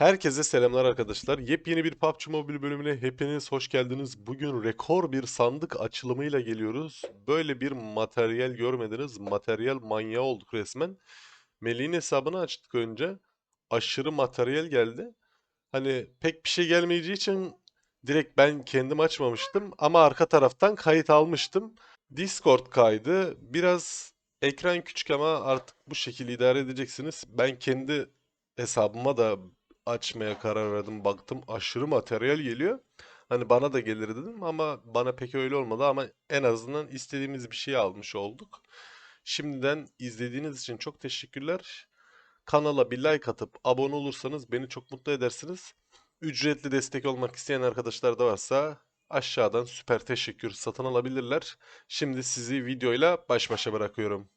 Herkese selamlar arkadaşlar. Yepyeni bir PUBG Mobile bölümüne hepiniz hoş geldiniz. Bugün rekor bir sandık açılımıyla geliyoruz. Böyle bir materyal görmediniz. Materyal manyağı olduk resmen. Melih'in hesabını açtık önce. Aşırı materyal geldi. Hani pek bir şey gelmeyeceği için direkt ben kendim açmamıştım. Ama arka taraftan kayıt almıştım. Discord kaydı. Biraz ekran küçük ama artık bu şekilde idare edeceksiniz. Ben kendi hesabıma da açmaya karar verdim. Baktım aşırı materyal geliyor. Hani bana da gelir dedim ama bana pek öyle olmadı ama en azından istediğimiz bir şey almış olduk. Şimdiden izlediğiniz için çok teşekkürler. Kanala bir like atıp abone olursanız beni çok mutlu edersiniz. Ücretli destek olmak isteyen arkadaşlar da varsa aşağıdan süper teşekkür satın alabilirler. Şimdi sizi videoyla baş başa bırakıyorum.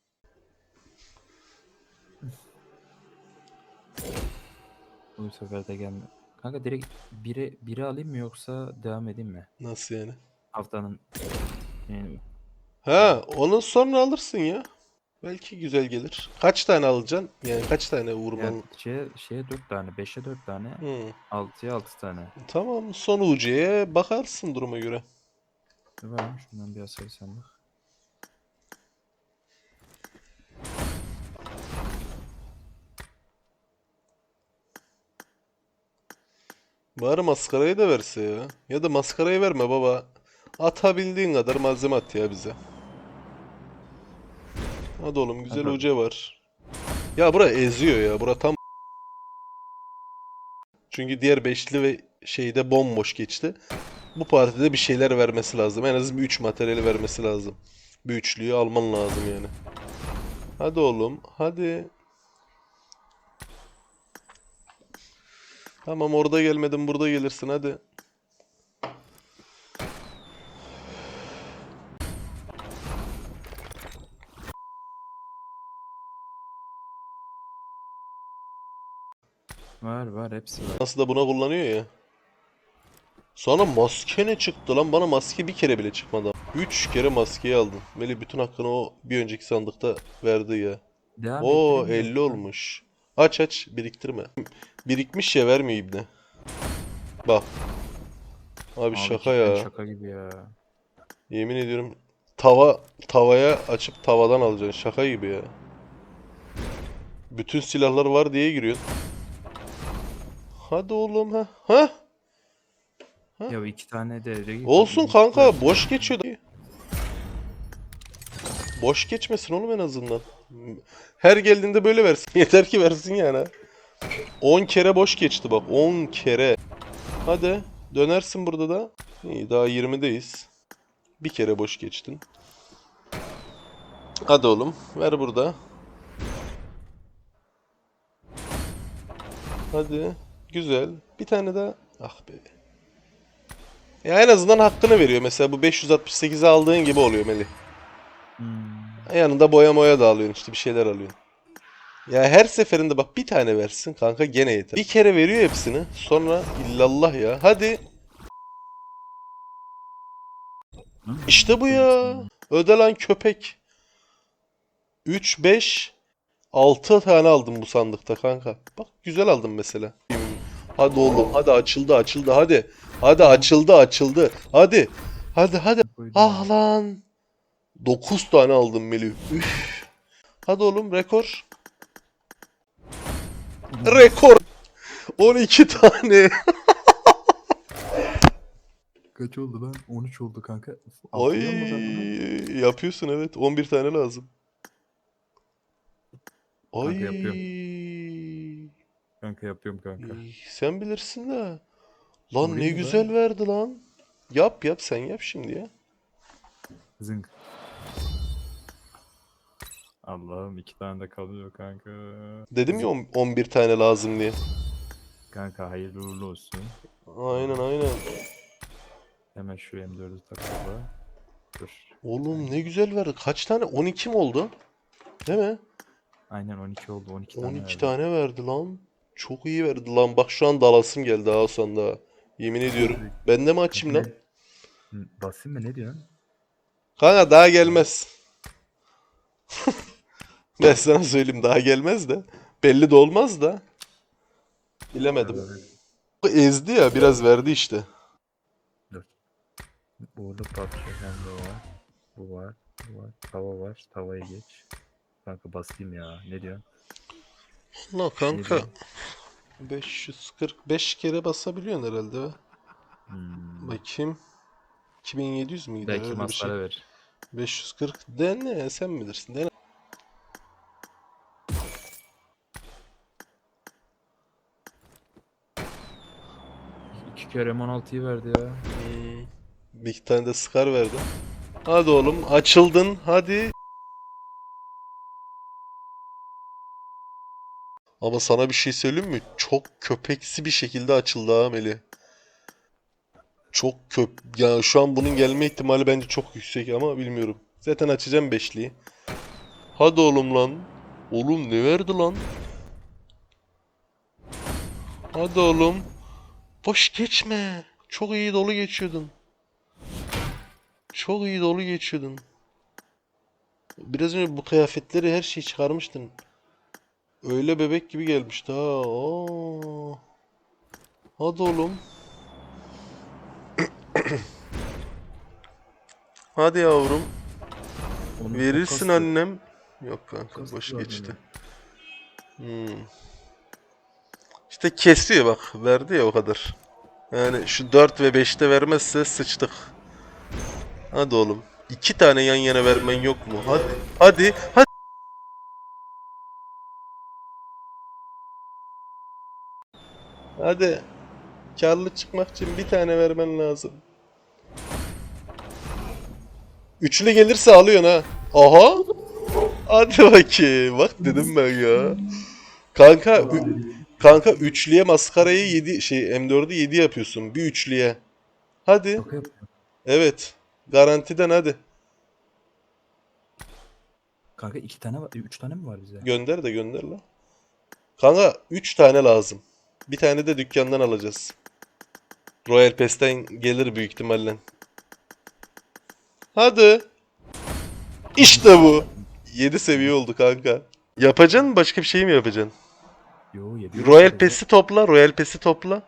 Bu sefer de gelme. Kanka direkt biri, biri alayım mı yoksa devam edeyim mi? Nasıl yani? Haftanın yani Ha, onu sonra alırsın ya. Belki güzel gelir. Kaç tane alacaksın? Yani kaç tane vurman? yani şeye, şeye 4 tane, 5'e 4 tane, Hı. 6'ya 6 tane. Tamam, son UC'ye bakarsın duruma göre. Ne varmış? Şundan bir asayı sandık. Bari maskarayı da verse ya. Ya da maskarayı verme baba. Atabildiğin kadar malzeme at ya bize. Hadi oğlum güzel Atarım. UC var. Ya bura eziyor ya. Bura tam çünkü diğer beşli ve şeyde bomboş geçti. Bu partide bir şeyler vermesi lazım. En az bir 3 materyali vermesi lazım. Bir üçlüyü alman lazım yani. Hadi oğlum. Hadi. Tamam orada gelmedin burada gelirsin hadi. Var var hepsi var. Nasıl da buna kullanıyor ya. Sonra maske ne çıktı lan? Bana maske bir kere bile çıkmadı. 3 kere maskeyi aldın. Melih bütün hakkını o bir önceki sandıkta verdi ya. Devam mi 50 yoksa? olmuş. Aç aç biriktirme. Birikmiş ya vermiyor ibne. Bak. Abi, Abi şaka ya. Şaka gibi ya. Yemin ediyorum tava tavaya açıp tavadan alacaksın. Şaka gibi ya. Bütün silahlar var diye giriyorsun. Hadi oğlum ha. Ha? Ya iki tane de Olsun kanka boş geçiyor. Boş geçmesin oğlum en azından. Her geldiğinde böyle versin. Yeter ki versin yani. 10 kere boş geçti bak 10 kere. Hadi dönersin burada da. İyi daha 20'deyiz. Bir kere boş geçtin. Hadi oğlum ver burada. Hadi. Güzel. Bir tane daha. Ah be. Ya en azından hakkını veriyor. Mesela bu 568'i aldığın gibi oluyor Melih. Hmm. Yanında boya moya da alıyorsun işte bir şeyler alıyorsun. Ya her seferinde bak bir tane versin kanka gene yeter. Bir kere veriyor hepsini. Sonra illallah ya. Hadi. İşte bu ya. Öde lan köpek. 3, 5, 6 tane aldım bu sandıkta kanka. Bak güzel aldım mesela. Hadi oğlum hadi açıldı açıldı hadi. Hadi açıldı açıldı. Hadi. Hadi hadi. Ah lan. 9 tane aldım Melih. Üf. Hadi oğlum rekor. Rekor. 12 tane. Kaç oldu lan? 13 oldu kanka. Ay yapıyorsun evet. 11 tane lazım. Ay. Kanka yapıyorum. Kanka yapıyorum kanka. Sen bilirsin de. Lan ne Vurayım mı güzel ben? verdi lan. Yap yap sen yap şimdi ya. Zınk. Allah'ım iki tane de kalıyor kanka. Dedim ya on- 11 tane lazım diye. Kanka hayırlı uğurlu olsun. Aynen aynen. Hemen şu M4'ü takalım. Dur. Oğlum ne güzel verdi. Kaç tane? 12 mi oldu? Değil mi? Aynen 12 oldu. 12 tane 12 verdi. tane verdi lan. Çok iyi verdi lan. Bak şu an dalasım geldi ha sonda. Yemin ediyorum. Ben de mi açayım lan? Basayım mı ne diyorsun? Kanka daha gelmez. Ben sana söyleyeyim daha gelmez de. Belli de olmaz da. Bilemedim. Ezdi ya biraz verdi işte. Dur. Uğurlu patlıcan bu var. Bu var. Bu var. Tava var. Tavayı geç. Kanka basayım ya. Ne diyorsun? Allah kanka. diyorsun? 545 kere basabiliyorsun herhalde be. Hmm. Bakayım. 2700 mü gider? Belki bir şey. masara ver. 540 dene sen bilirsin. Dene. İki kere M16'yı verdi ya. Hmm. Bir iki tane de Scar verdim. Hadi oğlum açıldın hadi. Ama sana bir şey söyleyeyim mi? Çok köpeksi bir şekilde açıldı ha Melih. Çok köp... Ya şu an bunun gelme ihtimali bence çok yüksek ama bilmiyorum. Zaten açacağım beşliği. Hadi oğlum lan. Oğlum ne verdi lan? Hadi oğlum. Boş geçme. Çok iyi dolu geçiyordun. Çok iyi dolu geçiyordun. Biraz önce bu kıyafetleri her şeyi çıkarmıştın. Öyle bebek gibi gelmişti ha. Oo. Hadi oğlum. Hadi yavrum. Onu Verirsin annem. Yok kanka boş geçti. Hmm. İşte kesiyor bak. Verdi ya o kadar. Yani şu 4 ve 5'te vermezse sıçtık. Hadi oğlum. İki tane yan yana vermen yok mu? Hadi. Hadi. Hadi. Hadi. Karlı çıkmak için bir tane vermen lazım. Üçlü gelirse alıyorsun ha. Aha. Hadi bakayım. Bak dedim ben ya. Kanka kanka üçlüye maskarayı 7 şey M4'ü 7 yapıyorsun. Bir üçlüye. Hadi. Şaka yapıyorum. Evet. Garantiden hadi. Kanka iki tane var. Üç tane mi var bize? Gönder de gönder la. Kanka 3 tane lazım. Bir tane de dükkandan alacağız. Royal Pass'ten gelir büyük ihtimalle. Hadi. İşte bu. 7 seviye oldu kanka. Yapacaksın? Başka bir şey mi yapacaksın? Yo yedi. Royal Pass'i topla. Royal Pass'i topla.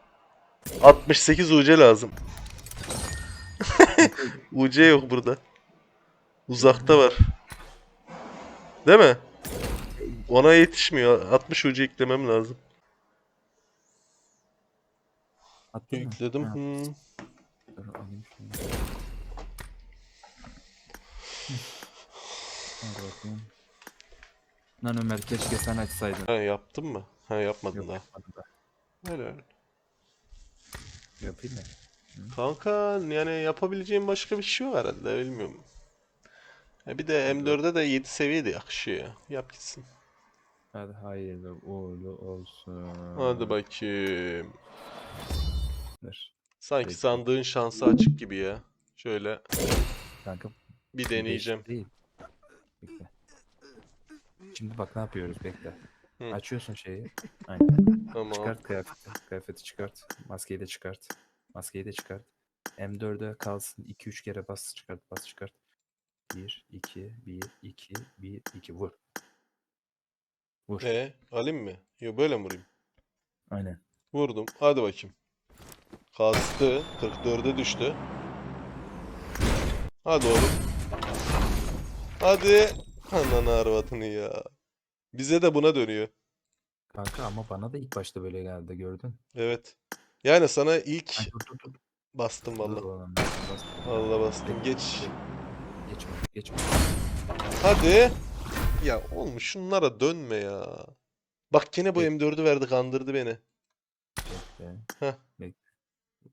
68 UC lazım. UC yok burada. Uzakta var. Değil mi? Ona yetişmiyor. 60 UC eklemem lazım. Attın? Yükledim. Ha, Hmm. dur alayım şunu. Hadi bakayım. Lan Ömer keşke sen açsaydın. Ha yaptın mı? Ha yapmadın Yok daha. yapmadım da. Helal. Yapayım mı? Kanka yani yapabileceğim başka bir şey yok herhalde bilmiyorum. Ya bir de M4'e de 7 seviye de yakışıyor ya. Yap gitsin. Hadi hayırlı uğurlu olsun. Hadi bakayım. Dur. Sanki Peki. sandığın şansı açık gibi ya. Şöyle Kanka bir deneyeceğim. Değil. Bekle. Şimdi bak ne yapıyoruz bekle. Hı. Açıyorsun şeyi. Aynen. Tamam. Çıkart kıyafeti. Kıyafeti çıkart. Maskeyi de çıkart. Maskeyi de çıkart. M4'e kalsın. 2-3 kere bas çıkart. Bas çıkart. 1, 2, 1, 2, 1, 2. Vur. Vur. E alayım mı? Yo böyle mi vurayım? Aynen. Vurdum. Hadi bakayım. Kastı. 44'e düştü. Hadi oğlum. Hadi. Ananı arvatını ya. Bize de buna dönüyor. Kanka ama bana da ilk başta böyle geldi gördün. Evet. Yani sana ilk Ay, dur dur dur. bastım Dur vallahi. oğlum, bas. Vallahi bastım. Geç. Geçme geçme. Hadi. Ya oğlum şunlara dönme ya. Bak gene bu Peki. M4'ü verdi kandırdı beni. Bekle. Heh. Bekle.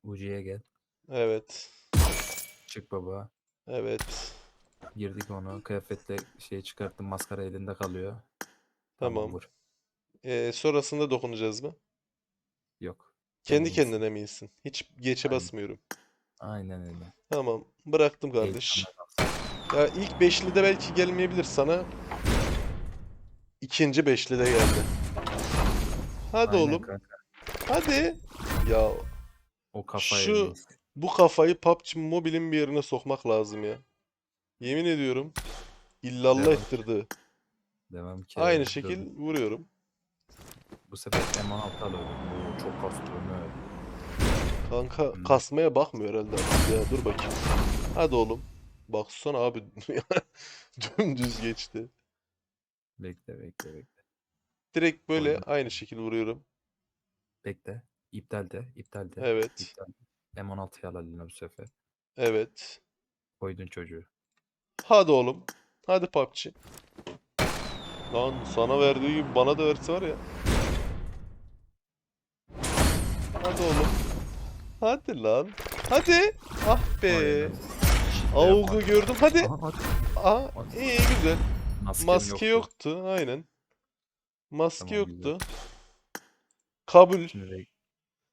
Ucuya gel. Evet. Çık baba. Evet. Girdik onu. Kıyafetle şey çıkarttım. Maskara elinde kalıyor. Tamam. vur. Ee, sonrasında dokunacağız mı? Yok. Kendi Kendin kendine mi iyisin? Hiç geçe Aynen. basmıyorum. Aynen öyle. Tamam. Bıraktım kardeş. Ya ilk beşlide belki gelmeyebilir sana. İkinci beşlide geldi. Hadi Aynen oğlum. kanka. Hadi. Ya O kafayı Şu- eldeyiz. bu kafayı PUBG Mobile'in bir yerine sokmak lazım ya. Yemin ediyorum. İllallah Devam. ettirdi. Devam ki. Aynı şekil vuruyorum. Bu sefer M16 alıyorum. Oo, çok kastı Ömer. Kanka Hmm. kasmaya bakmıyor herhalde ya. Dur bakayım. Hadi oğlum. Baksana abi. Dümdüz geçti. Bekle bekle bekle. Direkt böyle Oyna. aynı şekil vuruyorum. Bekle. İptal de. iptal de. Evet. İptal. M16'yı al eline bu sefer. Evet. Koydun çocuğu. Hadi oğlum. Hadi PUBG. Lan sana verdiği gibi bana da verse var ya. Hadi oğlum. Hadi lan. Hadi. Ah be. Yapma. gördüm. Hadi. Aha, iyi güzel. Maskem Maske yoktu. yoktu. Aynen. Maske Tamam, güzel. yoktu. Kabul. Şimdi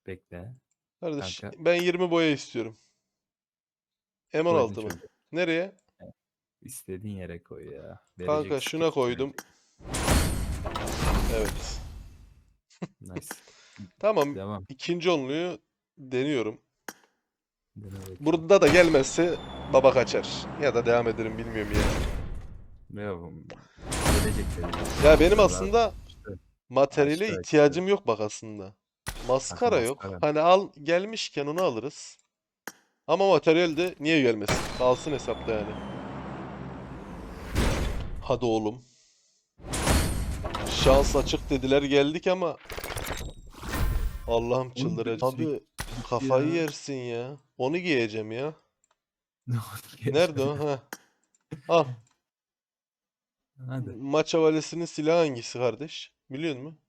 bekle. Kardeş kanka. ben 20 boya istiyorum. Koydun M16 mı? Nereye? İstediğin yere koy ya. Kanka Vereceksin, şuna koydum. verecek. Evet. Nice. Tamam. Devam. İkinci onluyu deniyorum. Burada da gelmezse baba kaçar. Ya da devam ederim bilmiyorum ya. Ne yapalım? Ya benim aslında materyale ihtiyacım yok bak aslında. Maskara yok. maskara. Hani al gelmişken onu alırız. Ama materyal de niye gelmesin? Kalsın hesapta yani. Hadi oğlum. Şans açık dediler geldik ama Allah'ım çıldıracağım. Abi kafayı ya. yersin ya. Onu giyeceğim ya. Nerede o? Ha. Al. Hadi. Maç havalesinin silahı hangisi kardeş? Biliyor musun?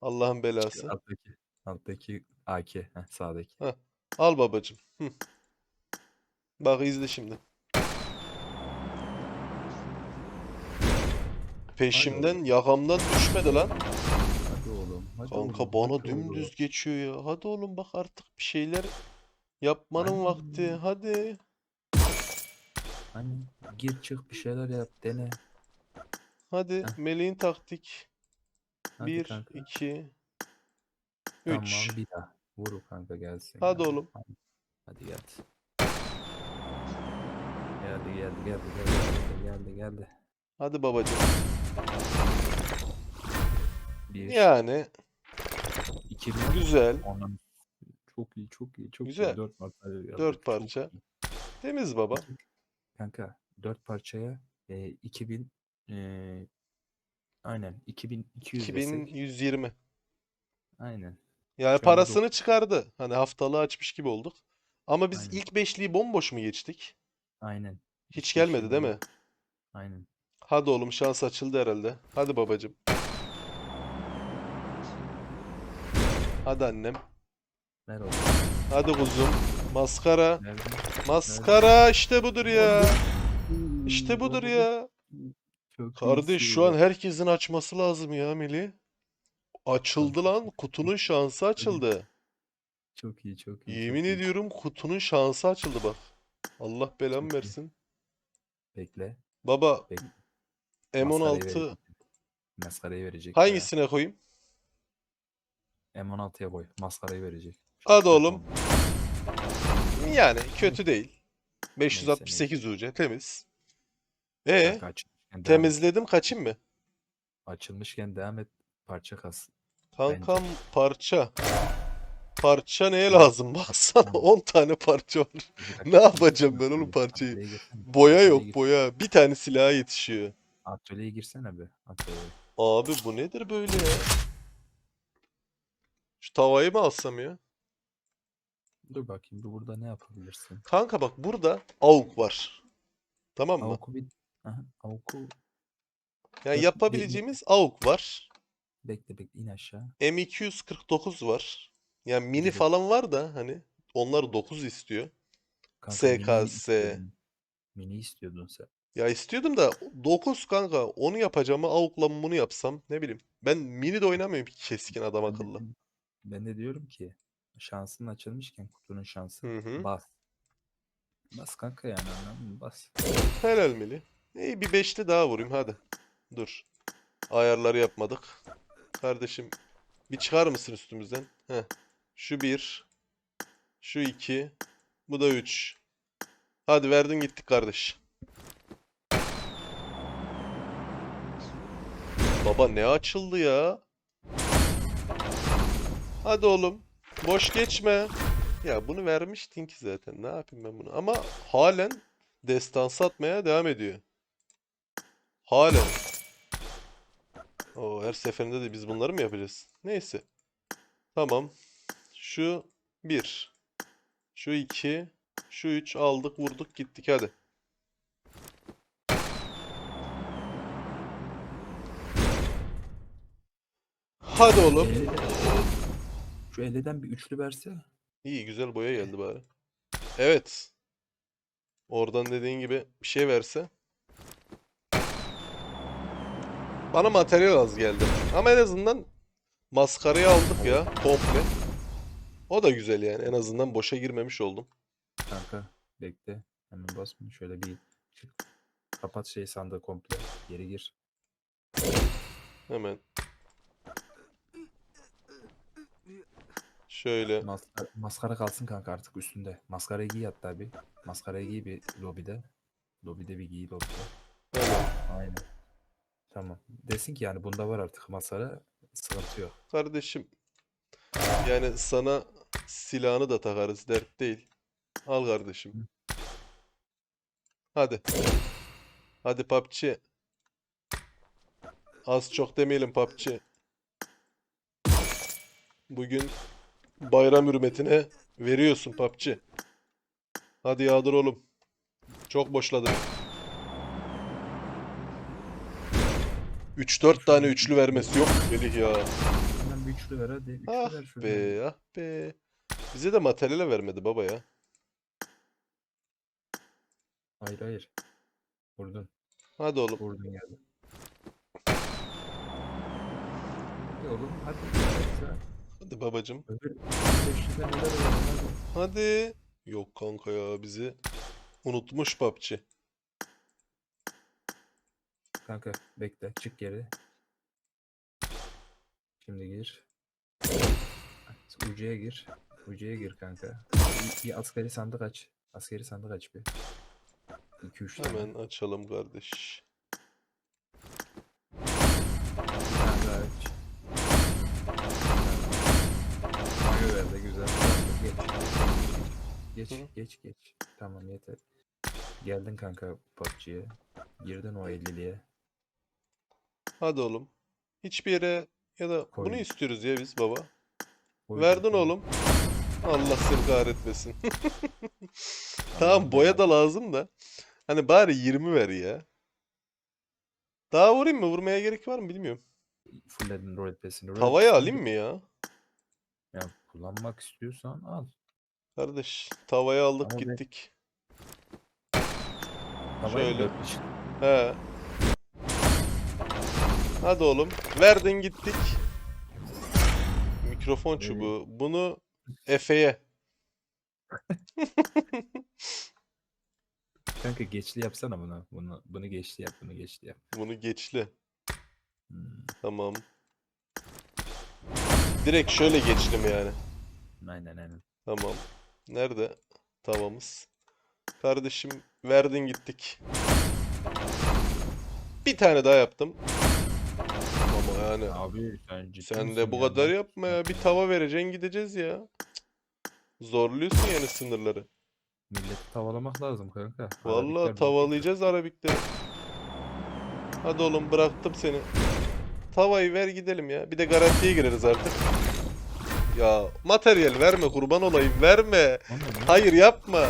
Allah'ın belası. Alttaki. Alttaki AK. Heh, sağdaki. Al babacım. Hı. Bak izle şimdi. Peşimden yakamdan düşmedi lan. Hadi oğlum. Hadi Kanka oğlum, bana hadi oğlum. dümdüz geçiyor ya. Hadi oğlum bak artık bir şeyler yapmanın Hadi. vakti. Hadi. Hani gir çık bir şeyler yap dene. Hadi Heh. Taktik. Hadi 1, kanka. 2, Tamam 3. bir daha. Vur kanka gelsin. Hadi ya. oğlum. Hadi, hadi gel. Geldi geldi geldi geldi geldi geldi. Hadi babacım. Bir, Yani iki, bir. güzel. Ondan çok iyi çok iyi çok Güzel. iyi. Dört parça. Dört çok parça. iyi. Temiz baba. Kanka dört parçaya e, 2000 e, aynen 2200 desek. 2120. Aynen. Yani Şu anda parasını çıkardı. Hani haftalığı açmış gibi olduk. Ama biz Aynen. ilk beşliği bomboş mu geçtik? Aynen. Hiç gelmedi değil mi? Aynen. Hadi oğlum şans açıldı herhalde. Hadi babacım. Hadi annem. Oğlum. Hadi kuzum. Maskara. Verdim. Maskara işte budur ya. İşte budur ya. Çok Kardeş şu an herkesin açması lazım ya Melih. Açıldı lan. iyi. Kutunun şansı açıldı. Çok iyi çok iyi. Yemin çok iyi. ediyorum kutunun şansı açıldı bak. Allah belamı iyi. versin. Bekle. Baba Bekle. Maskarayı M16 verecek. Maskarayı verecek. ya. hangisine koyayım? M16'ya koy. Maskarayı verecek. Hadi oğlum. Yani kötü değil. 568 UC temiz. E Kanka açılmışken devam et. temizledim kaçayım mı? Açılmışken devam et. Parça kas. Kankam parça. Parça neye lazım? Baksana Tamam. 10 tane parça var. Ne yapacağım ben oğlum parçayı? Boya yok boya. Bir tane silaha yetişiyor. Atölyeye girsene be. Atölyeye. Abi bu nedir böyle ya? Şu tavayı mı alsam ya? Dur bakayım. Dur burada ne yapabilirsin? Kanka bak burada AUG var. Tamam mı? Avuku bir... Aha, avuku... Yani yapabileceğimiz AUG var. Bekle bekle in aşağı. M249 var. Yani mini Dur. falan var da hani onlar 9 istiyor. Kanka, mini SKS. istiyordun. Mini istiyordun sen. Ya istiyordum da 9 kanka onu yapacağımı AUG'la bunu yapsam ne bileyim. Ben mini de oynamıyorum ki keskin adam akıllı. ben de diyorum ki şansın açılmışken kutunun şansı. Hı hı. Bas. Bas kanka yani anladın mı? Bas. Helal mili. İyi bir beşli daha vurayım hadi. Dur. Ayarları yapmadık. Kardeşim bir çıkar mısın üstümüzden? Heh. Şu bir. Şu iki. Bu da üç. Hadi verdin gittik kardeş. Baba ne açıldı ya? Hadi oğlum. Boş geçme. Ya bunu vermiştin ki zaten. Ne yapayım ben bunu? Ama halen destansı atmaya devam ediyor. Halen. O her seferinde de biz bunları mı yapacağız? Neyse. Tamam. Şu 1. Şu 2. Şu 3 aldık vurduk gittik hadi. Hadi oğlum. Şu 50'den bir üçlü verse. İyi güzel boya geldi bari. Evet. Oradan dediğin gibi bir şey verse. Bana materyal az geldi. Ama en azından maskarayı aldık ya komple. O da güzel yani. En azından boşa girmemiş oldum. Kanka bekle. Hemen basma. Şöyle bir çık. Kapat şey sandığı komple. Geri gir. Hemen. Şöyle. Maskara, maskara kalsın kanka artık üstünde. Maskarayı giy hatta bir. Maskarayı giy bir lobide. Lobide bir giy lobide. Aynen. Tamam. Desin ki yani bunda var artık maskara. Sıkıntı yok. Kardeşim. Yani sana silahını da takarız. Dert değil. Al kardeşim. Hadi. Hadi PUBG. Az çok demeyelim PUBG. Bugün bayram hürmetine veriyorsun PUBG. Hadi yağdır oğlum. Çok boşladın. 3-4 tane üçlü vermesi yok Melih ya. Hemen bir üçlü ver hadi. Üçlü Ah ver şuradan. be, ah be. Bize de materyale vermedi baba ya. Hayır hayır. Vurdun. Hadi oğlum. Vurdun geldi. Hadi oğlum hadi. Hadi. Babacım. Hadi. Yok kanka ya bizi unutmuş PUBG. Kanka bekle çık geri. Şimdi gir. Ucuya gir. Ucuya gir kanka. Bir, bir asgari sandık aç. Askeri sandık aç bir. 2-3 tane. Hemen açalım kardeş. Aç. Geç. Geç, Hı. geç, geç. Tamam yeter. Geldin kanka PUBG'ye. Girdin o 50'liye. Hadi oğlum. Hiçbir yere ya da bunu Koydum. istiyoruz ya biz baba. Koydun, Verdin koydun. oğlum. Allah seni kahretmesin. Tamam boya ya. da lazım da. Hani bari 20 ver ya. Daha vurayım mı? Vurmaya gerek var mı bilmiyorum. Fulledin rol. Rol Tavaya alayım mı ya? Ya kullanmak istiyorsan al. Kardeş tavaya aldık be- gittik. Tavaya Şöyle. kişi? He. Hadi oğlum. Verdin gittik. Mikrofon Nereye? çubuğu. Bunu Efe'ye. Kanka geçli yapsana bunu. Bunu bunu geçli yap, bunu geçli yap. Bunu geçli. Hmm. Tamam. Direkt şöyle geçlim yani. Aynen aynen. Tamam. Nerede tavamız? Kardeşim verdin gittik. Bir tane daha yaptım. Ama yani Abi sen sen de bu ya? kadar yapma ya. Bir tava vereceksin gideceğiz ya. Zorluyorsun yani sınırları. Milleti tavalamak lazım kanka. Vallahi tavalayacağız Arabikleri. Hadi oğlum bıraktım seni. Tavayı ver gidelim ya. Bir de garantiye gireriz artık. Ya materyal verme kurban olayım verme. Hayır yapma.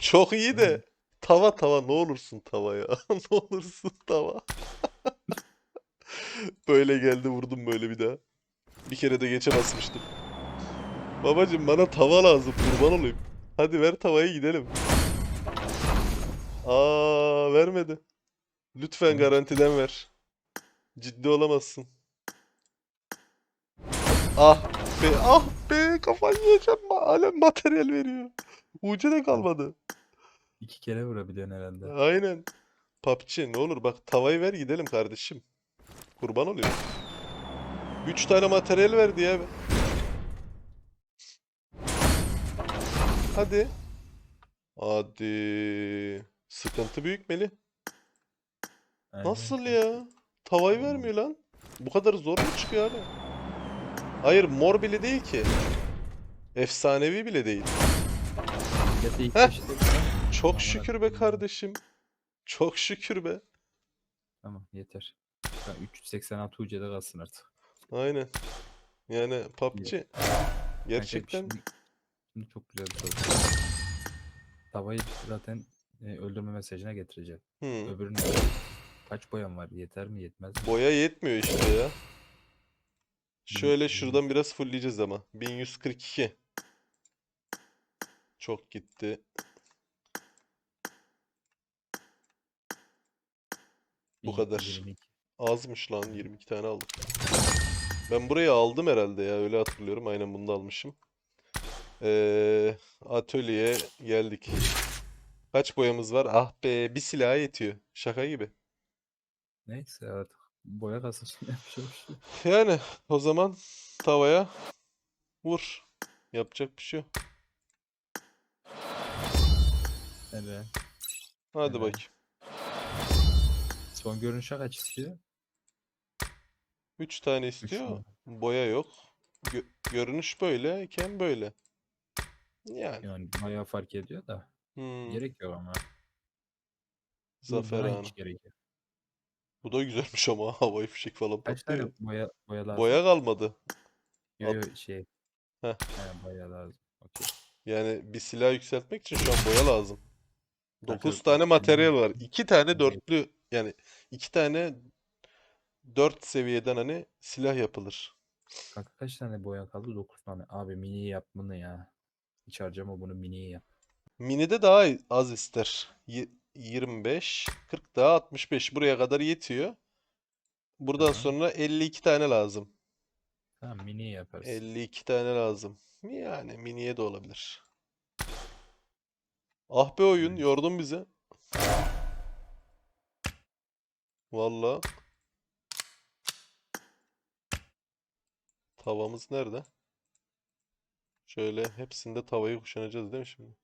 Çok iyi de. Tava tava ne olursun tava ya. Ne olursun tava. Böyle geldi vurdum böyle bir daha. Bir kere de geçe basmıştım. Babacım bana tava lazım kurban olayım. Hadi ver tavayı gidelim. Aa vermedi. Lütfen garantiden ver. Ciddi olamazsın. Ah be ah be kafayı yiyeceğim. Hala materyal veriyor. Ucu da kalmadı. İki kere vurabiliyorsun herhalde. Aynen. PUBG ne olur bak tavayı ver gidelim kardeşim. Kurban olayım. 3 tane materyal verdi ya. Hadi. Hadi. Sıkıntı büyük Melih. Aynen Nasıl ya? Tavayı vermiyor lan. Bu kadar zor mu çıkıyor abi? Hayır mor bile değil ki. Efsanevi bile değil. Heh. Çok şükür be kardeşim. Çok şükür be. Tamam yeter. Ben 386 UC'de kalsın artık. Aynen. Yani PUBG gerçekten Şimdi, şimdi çok güzel bir soru. Tavayı zaten e, öldürme mesajına getireceğim. hmm, Öbürünün kaç boyam var? Yeter mi yetmez mi? boya yetmiyor işte ya. Şöyle şuradan biraz fullleyeceğiz ama. 1142. Çok gitti. Bu kadar. 22. Azmış lan 22 tane aldık. Ben burayı aldım herhalde ya öyle hatırlıyorum. Aynen bunu da almışım. Ee, atölyeye geldik. Kaç boyamız var? Ah be bir silaha yetiyor. Şaka gibi. Neyse artık boya kalsın. Yapacak bir şey yok. Yani o zaman tavaya vur. Yapacak bir şey yok. Evet. Hadi Evet. bakayım. Son görünüşe kaç istiyor? 3 tane Üç istiyor. mü? Boya yok. Gö- görünüş böyleyken böyle. Yani. Yani bayağı fark ediyor da. hmm, Gerek yok ama. Zafer buna hiç gerek yok. Bu da güzelmiş ama havai fişek falan Kaç patlıyor. tane boya, boya lazım? Boya kalmadı. Yo, yo, şey. Heh. He, boya lazım. Okey. Yani bir silah yükseltmek için şu an boya lazım. Kanka, 9 tane materyal var. 2 tane dörtlü yani 2 tane 4 seviyeden hani silah yapılır. Kanka kaç tane boya kaldı? 9 tane. Abi mini yap bunu ya. Hiç harcama bunu mini yap. Mini'de daha az ister. 25, 40 daha 65 buraya kadar yetiyor. Buradan Aha. sonra 52 tane lazım. Tamam mini yaparız. 52 tane lazım. Yani miniye de olabilir. Ah be oyun Evet. yordun bizi. Valla. Tavamız nerede? Şöyle hepsinde tavayı kuşanacağız değil mi şimdi?